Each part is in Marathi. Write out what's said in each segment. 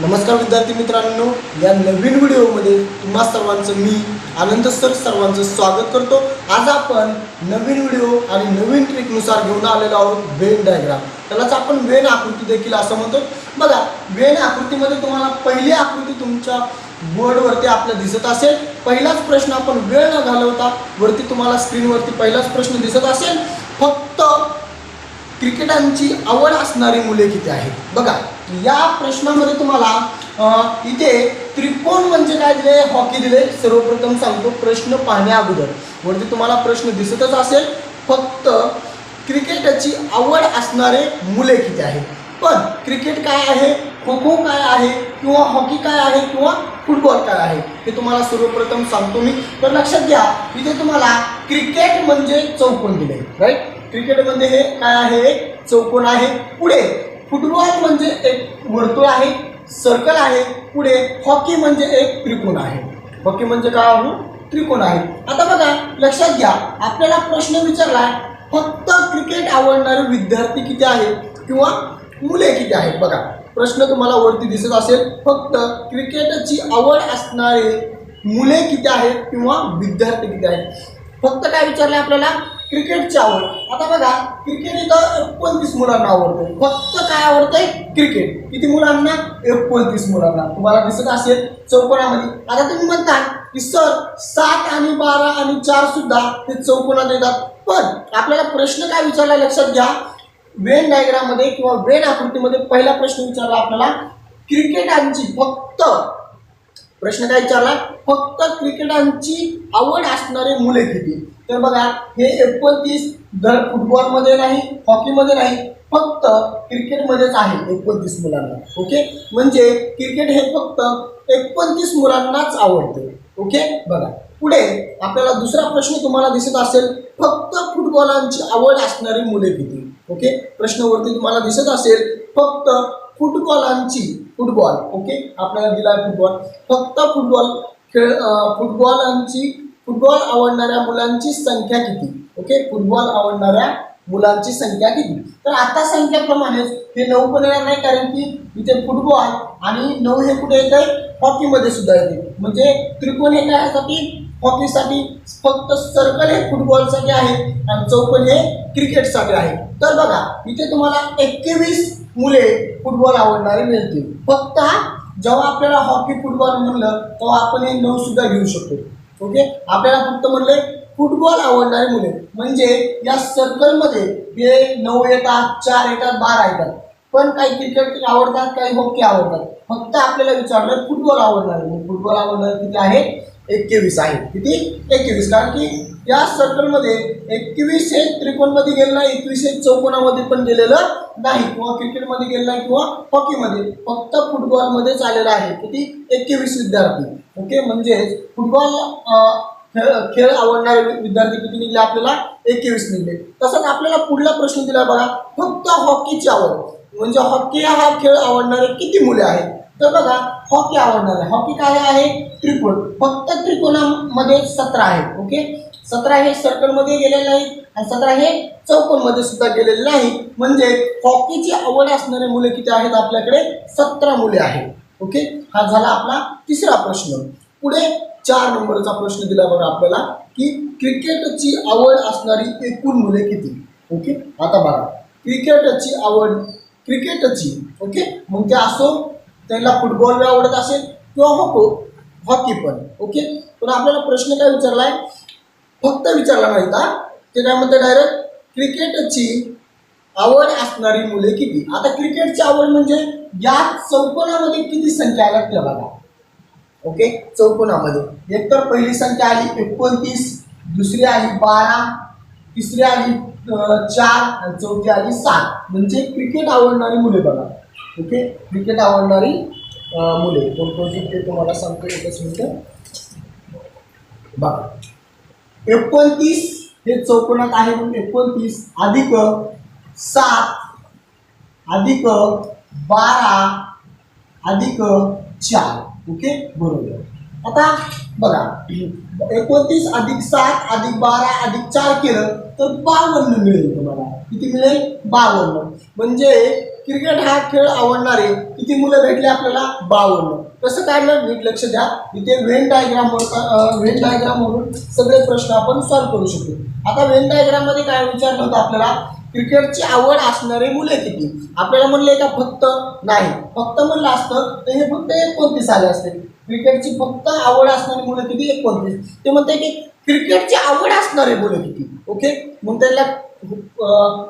नमस्कार विद्यार्थी मित्रांनो या नवीन व्हिडिओमध्ये तुम्हा सर्वांचं मी आनंद सर सर्वांचं स्वागत करतो. आज आपण नवीन व्हिडिओ आणि नवीन ट्रिकनुसार घेऊन आलेलो आहोत वेन डायग्राम. त्यालाच आपण वेन आकृती देखील असं म्हणतो. बघा वेन आकृतीमध्ये तुम्हाला पहिली आकृती तुमच्या बोर्डवरती आपल्या दिसत असेल. पहिलाच प्रश्न आपण वेळ न घालवता वरती तुम्हाला स्क्रीनवरती पहिलाच प्रश्न दिसत असेल. फक्त क्रिकेटांची आवड असणारी मुले किती आहेत? बघा या प्रश्नामध्ये तुम्हाला इथे त्रिकोण म्हणजे काय दिले? हॉकी दिले. सर्वप्रथम सांगतो प्रश्न पाहण्या अगोदर. म्हणजे तुम्हाला प्रश्न दिसतच असेल फक्त क्रिकेटची आवड असणारे मुले किती आहेत? पण क्रिकेट काय आहे? खो खो काय आहे? किंवा हॉकी काय आहे? किंवा फुटबॉल काय आहे? हे तुम्हाला सर्वप्रथम सांगतो मी. तर लक्षात घ्या इथे तुम्हाला क्रिकेट म्हणजे चौकोन दिले. राईट क्रिकेटमध्ये हे काय आहे? एक चौकोन आहे. पुढे फुटबॉल म्हणजे एक वर्तुळ आहे सर्कल आहे. पुढे हॉकी म्हणजे एक त्रिकोण आहे. हॉकी म्हणजे काय आहे त्रिकोण आहे. आता बघा लक्षात घ्या. आपल्याला प्रश्न विचारला फक्त क्रिकेट आवडणारे विद्यार्थी किती आहेत किंवा मुले किती आहेत? बघा प्रश्न तुम्हाला वरती दिसत असेल फक्त क्रिकेटची आवड असणारे मुले किती आहेत किंवा विद्यार्थी किती आहेत? फक्त काय विचारलं आपल्याला? क्रिकेटची आवड. आता बघा क्रिकेट इथं एकोणतीस मुलांना आवडतंय. फक्त काय आवडतंय? क्रिकेट. किती मुलांना? एकोणतीस मुलांना. तुम्हाला दिसत असेल चौकोनामध्ये. आता तुम्ही म्हणता की सर सात आणि बारा आणि चार सुद्धा ते चौकोनात येतात. पण आपल्याला प्रश्न काय विचारला लक्षात घ्या. वेन डायग्राममध्ये किंवा वेन आकृतीमध्ये पहिला प्रश्न विचारला आपल्याला. क्रिकेटांची फक्त प्रश्न काय विचारला? फक्त क्रिकेटांची आवड असणारे मुले किती? तर बघा हे एकोणतीस दर फुटबॉलमध्ये नाही हॉकीमध्ये नाही फक्त क्रिकेटमध्येच आहे एकोणतीस मुलांना ओके? म्हणजे क्रिकेट हे फक्त एकोणतीस मुलांनाच आवडते ओके? बघा पुढे आपल्याला दुसरा प्रश्न तुम्हाला दिसत असेल फक्त फुटबॉलांची आवड असणारी मुले किती ओके? प्रश्नावरती तुम्हाला दिसत असेल फक्त फुटबॉलांची फुटबॉल ओके? आपल्याला दिला फुटबॉल. फक्त फुटबॉल खेळ फुटबॉलांची फुटबॉल आवडणाऱ्या मुलांची संख्या किती? ओके? फुटबॉल आवडणाऱ्या मुलांची संख्या किती? तर आता संख्याप्रमाणेच हे नऊ पण येणार नाही कारण की इथे फुटबॉल आणि नऊ हे कुठे येत आहे हॉकीमध्ये सुद्धा येते म्हणजे त्रिकोण हे काय हॉकीसाठी फक्त सर्कल हे फुटबॉलसाठी आहे आणि चौकोन हे क्रिकेटसाठी आहे. तर बघा इथे तुम्हाला एकवीस मुले फुटबॉल आवडणारे मिळतील. फक्त हा जेव्हा आपल्याला हॉकी फुटबॉल म्हणलं तेव्हा आपण हे नऊ सुद्धा घेऊ शकतो. ओके? आपल्याला फक्त म्हणले फुटबॉल आवडणारी मुले. म्हणजे या सर्कलमध्ये हे नऊ येतात चार येतात बारा येतात. पण काही क्रिकेट आवडतात काही हॉकी आवडतात. फक्त आपल्याला विचारलं फुटबॉल आवडणार मग फुटबॉल आवडणार किती आहे? एकवीस आहे. किती? एकवीस. कारण की या सर्कलमध्ये एकवीस हे त्रिकोणमध्ये गेलं नाही एकवीस हे चौकोनामध्ये पण गेलेलं नाही. किंवा क्रिकेटमध्ये गेलं नाही किंवा हॉकीमध्ये फक्त फुटबॉलमध्येच आलेलं आहे. किती? एकवीस विद्यार्थी. ओके? म्हणजे फुटबॉल खेळ खेळ आवडणारे विद्यार्थी किती निघले आपल्याला? एकवीस निघले. तसंच आपल्याला पुढला प्रश्न दिला बघा. फक्त हॉकीची आवड. म्हणजे हॉकी हा खेळ आवडणारे किती मुले आहेत? तर बघा हॉकी आवडणार. आहे हॉकी काय आहे? त्रिकोण. फक्त त्रिकोणामध्ये सतरा आहे ओके? सतरा हे सर्कलमध्ये गेलेले नाही आणि सतरा हे चौकोनमध्ये सुद्धा गेलेले नाही म्हणजे हॉकीची आवड असणारे मुले किती आहेत? आपल्याकडे सतरा मुले आहेत. ओके? हा झाला आपला तिसरा प्रश्न. पुढे चार नंबरचा प्रश्न दिला बघा आपल्याला की क्रिकेटची आवड असणारी एकूण मुले किती? ओके आता बघा. क्रिकेटची आवड क्रिकेटची ओके? मग ते असो त्यांना फुटबॉल बी आवडत असेल किंवा हॉको हॉकी पण ओके? पण आपल्याला प्रश्न काय विचारलाय? फक्त विचारला नाही का? ते डायरेक्ट क्रिकेटची आवड असणारी मुले किती? आता क्रिकेटची आवड म्हणजे या चौकोनामध्ये किती संख्या आल्या त्या बघा. ओके? चौकोनामध्ये. एकतर पहिली संख्या आली एकोणतीस दुसरी आली बारा तिसरी आली चार आणि चौथी आली सात. म्हणजे क्रिकेट आवडणारी मुले बघा. ओके? क्रिकेट आवडणारी मुले. कोणकोणती ते तुम्हाला सांगतो एकच मिनिट. बघा. एकोणतीस हे चौकोनात आहे म्हणून एकोणतीस अधिक सात अधिक बारा अधिक चार. ओके? बरोबर. आता बघा एकोणतीस अधिक सात अधिक बारा अधिक चार केलं तर बावन्न मिळेल तुम्हाला. किती मिळेल? बावन्न. म्हणजे क्रिकेट हा खेळ आवडणारे किती मुलं भेटले आपल्याला? बावन्न. कसं काढलं? नीट लक्ष द्या. इथे व्हेन डायग्राम व्हेन डायग्राम म्हणून सगळे प्रश्न आपण सॉल्व्ह करू शकतो आता व्हेन डायग्राममध्ये काय विचारलं होतं आपल्याला? क्रिकेटची आवड असणारे मुले किती आपल्याला म्हणले का फक्त नाही फक्त म्हणलं असतं तर हे फक्त एकोणतीस आले असते. क्रिकेटची फक्त आवड असणारी मुलं किती? एकोणतीस. ते म्हणते की क्रिकेटची आवड असणारे मुलं किती? ओके? मग त्याला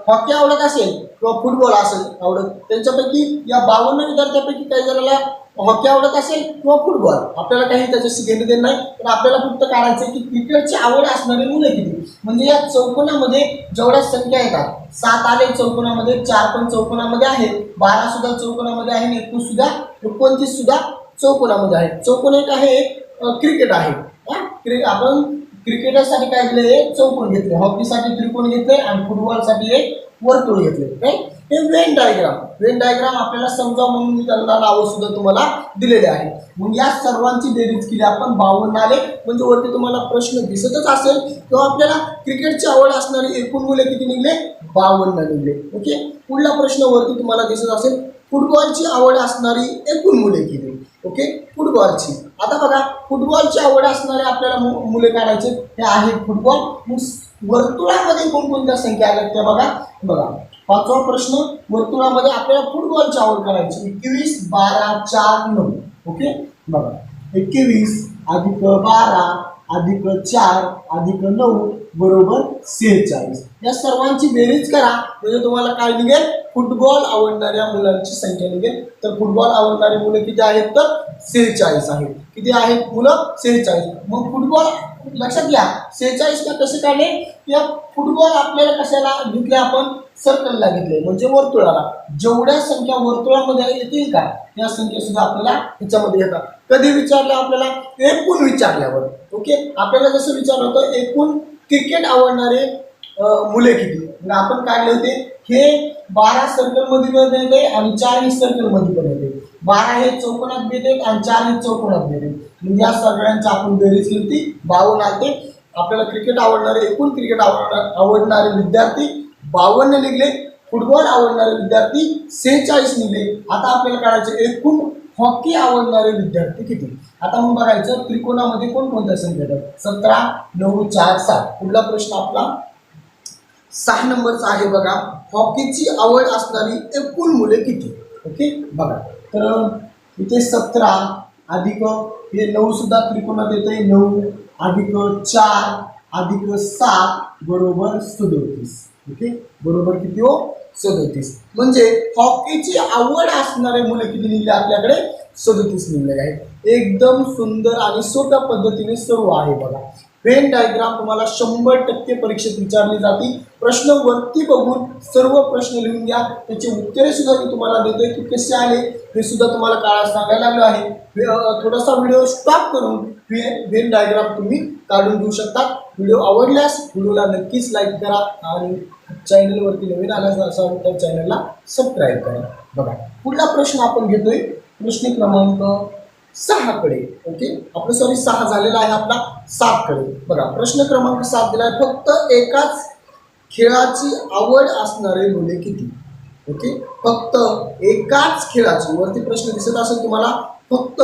हॉकी आवडत असेल किंवा फुटबॉल असेल आवडत. त्यांच्यापैकी या बावन्न विद्यार्थ्यांपैकी काही जणाला हॉकी आवडत असेल किंवा फुटबॉल. आपल्याला काही त्याच्याशी घेणं देणं नाही पण आपल्याला फक्त काढायचं आहे की क्रिकेटची आवड असणारी मुलं किती? म्हणजे या चौकोनामध्ये जेवढ्या संख्या येतात सात आले चौकोनामध्ये चार पण चौकोनामध्ये आहेत. बारा सुद्धा चौकोनामध्ये आहे आणि एकवीस सुद्धा एकोणतीस सुद्धा चौकोनामध्ये आहे चौकोन एक आहे क्रिकेट आहे. क्रिकेट आपण क्रिकेटासाठी काय दिले चौकोन घेतले हॉकीसाठी त्रिकोण घेतले आणि फुटबॉलसाठी एक वर्तुळ घेतले राईट हे वेन डायग्राम. वेन डायग्राम आपल्याला समजा म्हणून मी त्यांना नावं सुद्धा तुम्हाला दिलेले आहे मग या सर्वांची बेरीज केली आपण. बावन्न आले. म्हणजे वरती तुम्हाला प्रश्न दिसतच असेल. किंवा आपल्याला क्रिकेटची आवड असणारी एकूण मुले किती निघले? बावन्न निघले ओके पुढला प्रश्न वरती तुम्हाला दिसत असेल फुटबॉलची आवड असणारी एकूण मुले किती? ओके फुटबॉलची आता बघा फुटबॉलची आवड असणारे आपल्याला मुले काढायचे हे आहे फुटबॉल वर्तुळामध्ये कोणकोणत्या संख्या आल्या त्या बघा. बघा पाचवा प्रश्न वर्तुळामध्ये आपल्याला फुटबॉलची आवड करायची. एकवीस बारा चार नऊ. ओके बघा एकवीस अधिक बारा अधिक चार अधिक नऊ बरोबर सेहेचाळीस. या सर्वांची बेरीज करा. म्हणजे तुम्हाला काय निघेल? फुटबॉल आवडणाऱ्या मुलांची संख्या निघेल. तर फुटबॉल आवडणारी मुलं किती आहेत? तर सेहेचाळीस आहेत. किती आहेत? मुलं सेहेचाळीस. मग फुटबॉल लक्षात घ्या सेहेचाळीस का कसे काढले? या फुटबॉल आपल्याला कशाला घेतले आपण? सर्कलला घेतले म्हणजे वर्तुळाला. जेवढ्या संख्या वर्तुळामध्ये येतील का या संख्या सुद्धा आपल्याला ह्याच्यामध्ये येतात. कधी विचारलं आपल्याला? एकूण विचारल्यावर. ओके? आपल्याला जसं विचारलं होतं एकूण क्रिकेट आवडणारे मुले किती? आपण काढले होते हे बारा सर्कलमध्ये पण येते आणि चारही सर्कलमध्ये पण येते. बारा हे चौकोनात येते आणि चार हे चौकोनात येते म्हणजे या सगळ्यांची आपण बेरीज केली बावन्न आते आपल्याला क्रिकेट आवडणारे एकूण क्रिकेट आवडणार आवडणारे विद्यार्थी बावन्न निघले. फुटबॉल आवडणारे विद्यार्थी सेहेचाळीस निघले. आता आपल्याला काढायचे एकूण हॉकी आवडणारे विद्यार्थी किती? आता मग बघायचं त्रिकोणामध्ये कोणकोणत्या संख्या येतात? सतरा नऊ चार सात. पुढला प्रश्न आपला. सहा नंबरचा आहे बघा. हॉकीची आवड असणारी एकूण मुले किती? ओके? बघा. तर इथे सतरा अधिक हे नऊ सुद्धा त्रिकोणात येते नऊ अधिक चार अधिक सात बरोबर सदोतीस. ओके? बरोबर किती हो? सदोतीस. म्हणजे हॉकीची आवड असणारे मुलं किती लिहिले आपल्याकडे? सदोतीस लिहिले आहेत. एकदम सुंदर आणि सोप्या पद्धतीने सर्व आहे बघा. वेन डायग्राम तुम्हाला शंभर टक्के परीक्षेत विचारली जाते. प्रश्न वरती बघून सर्व प्रश्न लिहून घ्या. त्याची उत्तरे सुद्धा मी तुम्हाला देतोय. की कसे आले हे सुद्धा तुम्हाला काळात सांगायला लागलो आहे. थोडासा व्हिडिओ स्टॉप करून वे- वेन डायग्राम तुम्ही काढून घेऊ शकता. व्हिडिओ आवडल्यास व्हिडिओला नक्कीच लाईक करा आणि चॅनलवरती नवीन आल्यास असाल तर चॅनलला सबस्क्राईब करा. बघा पुढला प्रश्न आपण घेतोय. प्रश्न क्रमांक सहाकडे ओके? आपलं सॉरी सहा झालेला आहे आपला सातकडे बघा प्रश्न क्रमांक सात दिला आहे फक्त एकाच खेळाची आवड असणारे मुले किती? ओके? फक्त एकाच खेळाची वरती प्रश्न दिसत असेल तुम्हाला फक्त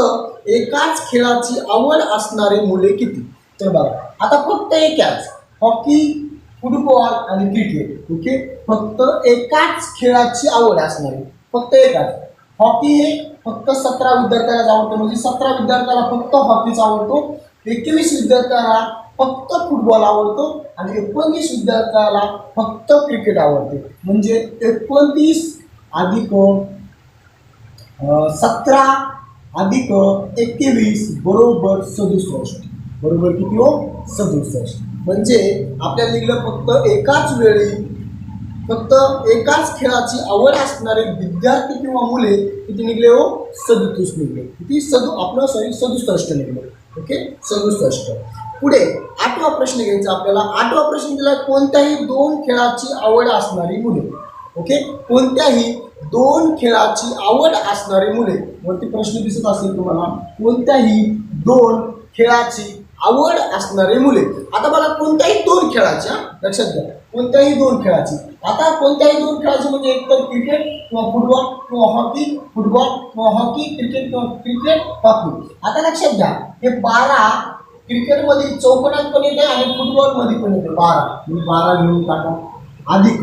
एकाच खेळाची आवड असणारे मुले किती? तर बघा आता फक्त एकाच हॉकी फुटबॉल आणि क्रिकेट. ओके? फक्त एकाच खेळाची आवड असणारी फक्त एकाच. हॉकी हे फक्त सतरा विद्यार्थ्यालाच आवडतं. म्हणजे सतरा विद्यार्थ्याला फक्त हॉकीच आवडतो. एकवीस विद्यार्थ्याला फक्त फुटबॉल आवडतो. आणि एकोणतीस विद्यार्थ्याला फक्त क्रिकेट आवडते. म्हणजे एकोणतीस अधिक सतरा अधिक एकवीस बरोबर सदुसष्ट. बरोबर किती हो? सदुसष्ट. म्हणजे आपल्याला लिहिलं फक्त एकाच वेळी फक्त एकाच खेळाची आवड असणारे विद्यार्थी किंवा मुले किती निघले हो? सदतीस निघले. किती सदु आपलं सॉरी सदुसष्ट निघले. ओके सदुसष्ट. पुढे आठवा प्रश्न घ्यायचा आपल्याला. आठवा प्रश्न दिला कोणत्याही दोन खेळाची आवड असणारी मुले. ओके कोणत्याही दोन खेळाची आवड असणारी मुले. वरती प्रश्न दिसत असेल तुम्हाला. कोणत्याही दोन खेळाची आवड असणारी मुले. आता मला कोणत्याही दोन खेळाच्या लक्षात घ्या. कोणत्याही दोन खेळाची. आता कोणत्याही दोन खेळाची म्हणजे एकतर क्रिकेट किंवा फुटबॉल किंवा हॉकी फुटबॉल किंवा हॉकी क्रिकेट किंवा क्रिकेट हॉकी. आता लक्षात घ्या हे बारा क्रिकेटमध्ये चौकोनात पण येते आणि फुटबॉलमध्ये पण येते बारा. मी बारा घेऊन टाका. अधिक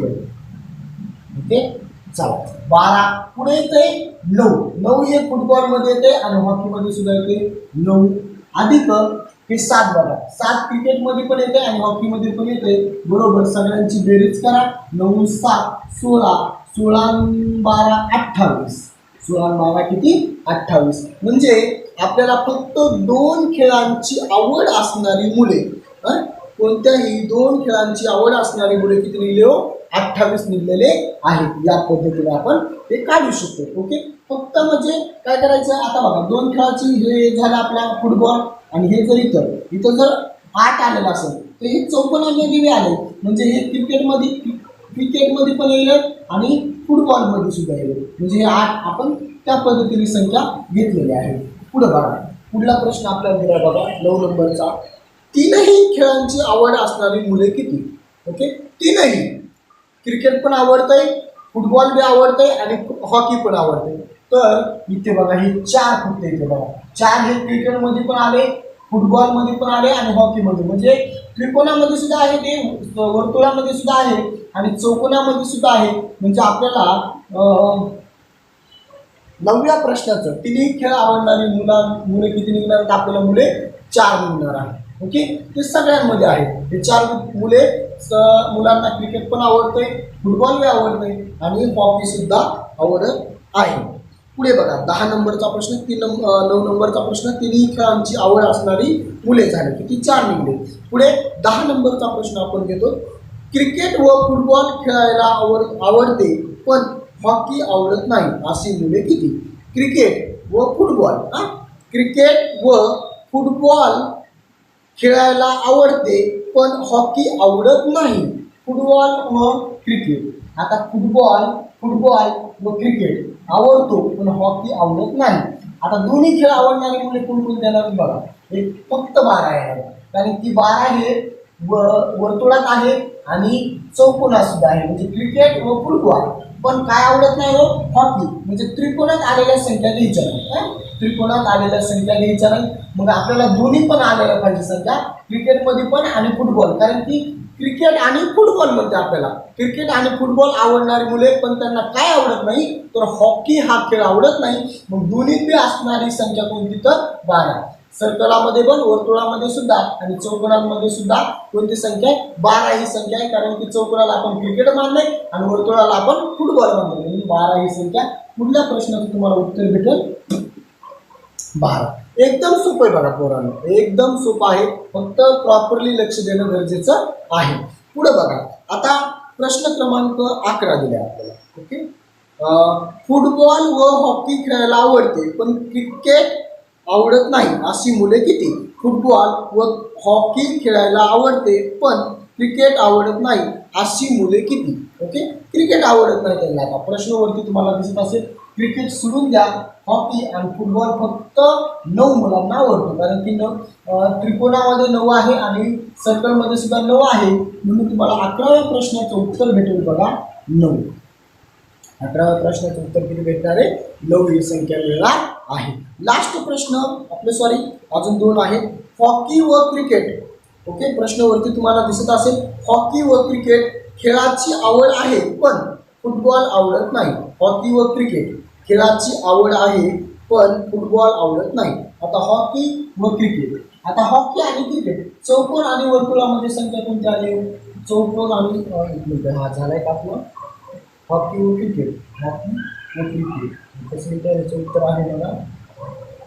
ओके? चला. बारा पुढे येते नऊ. नऊ हे फुटबॉलमध्ये येते आणि हॉकीमध्ये सुद्धा येते नऊ. अधिक हे सात बघा. सात क्रिकेटमध्ये पण येते आणि हॉकीमध्ये पण येते बरोबर सगळ्यांची बेरीज करा. नऊ सात सोळा सोळा बारा अठ्ठावीस. सोळा बारा किती? अठ्ठावीस. म्हणजे आपल्याला फक्त दोन खेळांची आवड असणारी मुले कोणत्याही दोन खेळांची आवड असणारी मुले किती लिहिले हो? अठ्ठावीस निघलेले आहेत. या पद्धतीने आपण ते काढू शकतो. ओके? फक्त म्हणजे काय करायचं? आता बघा दोन खेळाची हे झालं आपला फुटबॉल आणि हे जर इथं इथं जर आठ आलेलं असेल तर हे चौपन्न बी आले. म्हणजे हे क्रिकेटमध्ये क्रिकेटमध्ये पण येईल आणि फुटबॉलमध्ये सुद्धा येईल म्हणजे हे आठ आपण त्या पद्धतीने संख्या घेतलेली आहे. पुढं बघा. पुढला प्रश्न आपल्याला दिला बघा. नऊ नंबरचा. तीनही खेळांची आवड असणारी मुले किती? ओके? तीनही. क्रिकेट पण आवडतंय फुटबॉल बी आवडतंय आणि हॉकी पण आवडतंय. तर इथे बघा हे चार फक्त इथे बघा. चार हे क्रिकेटमध्ये पण आले फुटबॉलमध्ये पण आले आणि हॉकीमध्ये म्हणजे त्रिकोणामध्ये सुद्धा आहे ते वर्तुळामध्ये सुद्धा आहे आणि चौकोनामध्ये सुद्धा आहे. म्हणजे आपल्याला नवव्या प्रश्नाचं तिन्ही खेळ आवडणारी मुला मुले किती निघणार आहेत? आपल्याला मुले चार निघणार आहे ओके? ते सगळ्यांमध्ये आहे. हे चार मुले स- मुलांना क्रिकेट पण आवडते फुटबॉल बी आवडते आणि हॉकी सुद्धा आवडत आहे. पुढे बघा दहा नंबरचा प्रश्न तीन नंब नऊ नंबरचा प्रश्न तिन्ही खेळांची आवड असणारी मुले झाली. किती? चार निघले पुढे दहा नंबरचा प्रश्न आपण घेतो. क्रिकेट व फुटबॉल खेळायला आवड आवडते पण हॉकी आवडत नाही अशी मुले किती? क्रिकेट व फुटबॉल हां? क्रिकेट व फुटबॉल खेळायला आवडते पण हॉकी आवडत नाही. फुटबॉल व क्रिकेट. आता फुटबॉल फुटबॉल व क्रिकेट आवडतो पण हॉकी आवडत नाही. आता दोन्ही खेळ आवडणारी मुले कोणकोणते येणार बघा. एक फक्त बारा आहे. कारण की बारा हे व वर्तुळात आहे आणि चौकोनात सुद्धा आहे. म्हणजे क्रिकेट व फुटबॉल. पण काय आवडत नाही हो? हॉकी. म्हणजे त्रिकोणात आलेल्या संख्या घ्यायच्या त्रिकोणात आलेल्या संख्या घ्यायच्या मग आपल्याला दोन्ही पण आलेल्या पाहिजे संख्या क्रिकेटमध्ये पण आणि फुटबॉल. कारण की क्रिकेट आणि फुटबॉल म्हणते आपल्याला. क्रिकेट आणि फुटबॉल आवडणारी मुले पण त्यांना काय आवडत नाही तर हॉकी हा खेळ आवडत नाही. मग दोन्हीत असणारी संख्या कोणती तर? बारा. सर्कलामध्ये पण वर्तुळामध्ये सुद्धा आणि चौकोनांमध्ये सुद्धा कोणती संख्या? आहे बारा ही संख्या आहे. कारण की चौकोनाला आपण क्रिकेट मानले आणि वर्तुळाला आपण फुटबॉल मानले म्हणजे बारा ही संख्या पुढल्या प्रश्नाचं तुम्हाला उत्तर भेटेल? बारा. एकदम सोपं आहे बघा पोरांनो. एकदम सोपं आहे. फक्त प्रॉपरली लक्ष देणं गरजेचं आहे. पुढं बघा. आता प्रश्न क्रमांक अकरा दिले आपल्याला. ओके? फुटबॉल व हॉकी खेळायला आवडते पण क्रिकेट आवडत नाही. अशी मुले किती? फुटबॉल व हॉकी खेळायला आवडते पण क्रिकेट आवडत नाही. अशी मुले किती? ओके? क्रिकेट आवडत नाही त्यांना. आता प्रश्नवरती तुम्हाला दिसत असेल. क्रिकेट सोडून द्या. हॉकी आणि फुटबॉल फक्त नऊ मुलांना आवडतो. कारण की न त्रिकोणामध्ये नऊ आहे आणि सर्कलमध्ये सुद्धा नऊ आहे. म्हणून तुम्हाला अकराव्या प्रश्नाचं उत्तर भेटेल बघा नऊ. अठराव्या प्रश्नाचं उत्तर किती भेटणार? आहे नऊ ही संख्या मिळणार आहे. लास्ट प्रश्न आपले सॉरी अजून दोन आहेत. हॉकी व क्रिकेट. ओके प्रश्नवरती तुम्हाला दिसत असेल हॉकी व क्रिकेट खेळाची आवड आहे पण फुटबॉल आवडत नाही. हॉकी व क्रिकेट खेळाची आवड आहे पण फुटबॉल आवडत नाही. आता हॉकी व क्रिकेट. आता हॉकी आणि क्रिकेट. चौकोन आणि वर्तुळामध्ये संख्या कोणती आली? चौकोन आणि एक मिनिट हा झाला का आपला? हॉकी व क्रिकेट. हॉकी व क्रिकेट. कसं याचं उत्तर आहे मला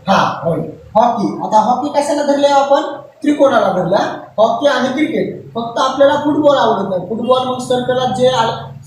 हा होय. हॉकी. आता हॉकी कशाला धरले आपण? त्रिकोणाला धरला. हॉकी आणि क्रिकेट. फक्त आपल्याला फुटबॉल आवडत नाही. फुटबॉल मग सर्कलात जे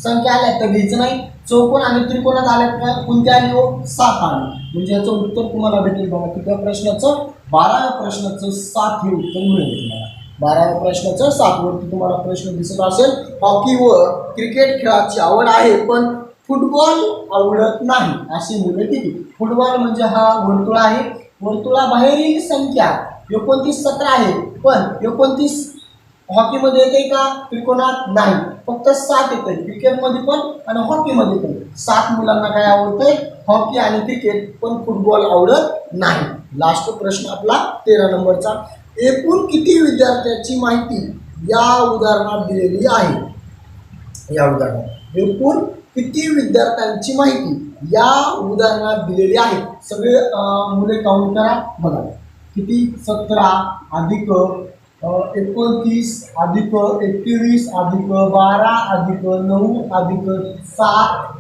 संख्या आल्या तर घ्यायचं नाही. चौकोन आणि त्रिकोणात आल्यात का? कोणत्या आली हो? सात आली. म्हणजे याचं उत्तर तुम्हाला भेटेल बघा. किती प्रश्नाचं? बाराव्या प्रश्नाचं सात हे उत्तर मिळेल तुम्हाला. बाराव्या प्रश्नाचं सातवरती तुम्हाला प्रश्न दिसत असेल हॉकी व क्रिकेट खेळाची आवड आहे पण फुटबॉल आवडत नाही. अशी मुले किती फुटबॉल म्हणजे हा वर्तुळ आहे. वर्तुळाबाहेरील संख्या एकोणतीस सतरा आहे पण एकोणतीस हॉकीमध्ये येते का? त्रिकोणात नाही. फक्त सात येते क्रिकेटमध्ये पण आणि हॉकीमध्ये पण. सात मुलांना काय आवडतंय? हॉकी आणि क्रिकेट पण फुटबॉल आवडत नाही. लास्ट प्रश्न आपला तेरा नंबरचा. एकूण किती विद्यार्थ्यांची माहिती या उदाहरणात दिलेली आहे? या उदाहरणात. एकूण किती विद्यार्थ्यांची माहिती या उदाहरणात दिलेली आहे? सगळे मुले काउंट करा. बघा. किती? सतरा. अधिक एकोणतीस अधिक एकवीस अधिक बारा अधिक नऊ अधिक सात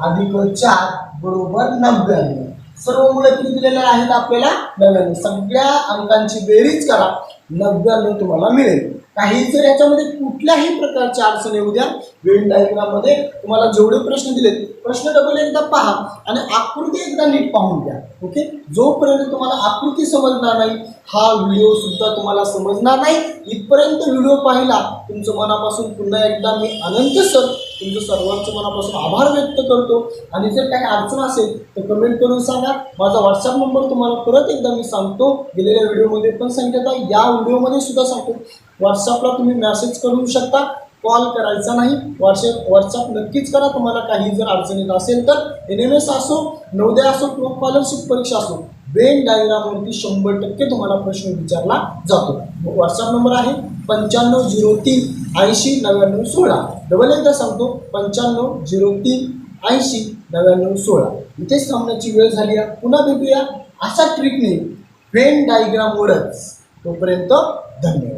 अधिक चार बरोबर नव्याण्णव. सर्व मुलं किती दिलेले आहेत आपल्याला नव्याण्णव. सगळ्या अंकांची बेरीज करा. नव्याण्णव तुम्हाला मिळेल. काही जर याच्यामध्ये कुठल्याही प्रकारच्या अडचण येऊ द्या. वेळ डायग्राममध्ये तुम्हाला जेवढे प्रश्न दिलेत प्रश्न डबल एकदा पहा आणि आकृती एकदा नीट पाहून घ्या. ओके जोपर्यंत तुम्हाला आकृती समजणार नाही हा व्हिडिओ सुद्धा तुम्हाला समजणार नाही. इथपर्यंत व्हिडिओ पाहिला तुमचं मनापासून पुन्हा एकदा मी अनंत सर तुमचं सर्वांचं मनापासून आभार व्यक्त करतो. आणि जर काही अडचण असेल तर कमेंट करून सांगा. माझा व्हॉट्सअप नंबर तुम्हाला परत एकदा मी सांगतो. गेलेल्या व्हिडिओमध्ये पण सांगत आहे. या व्हिडिओमध्ये सुद्धा सांगतो. व्हॉट्सअपला तुम्ही मेसेज करू शकता. कॉल करायचा नाही. व्हॉट्सअप व्हॉट्सअप नक्कीच करा. तुम्हाला काही जर अडचणीत असेल तर एन एम एस असो नवोदय असो किंवा स्कॉलरशिप परीक्षा असो वेन डायग्रामवरती शंभर टक्के तुम्हाला प्रश्न विचारला जातो. व्हॉट्सअप नंबर आहे पंच्याण्णव झिरो तीन ऐंशी नव्याण्णव सोळा. डबल एकदा सांगतो पंच्याण्णव झिरो तीन ऐंशी नव्याण्णव सोळा. इथेच थांबण्याची वेळ झाली आहे. पुन्हा भेटूया अशा ट्रिकने वेन डायग्रामवरच तोपर्यंत धन्यवाद.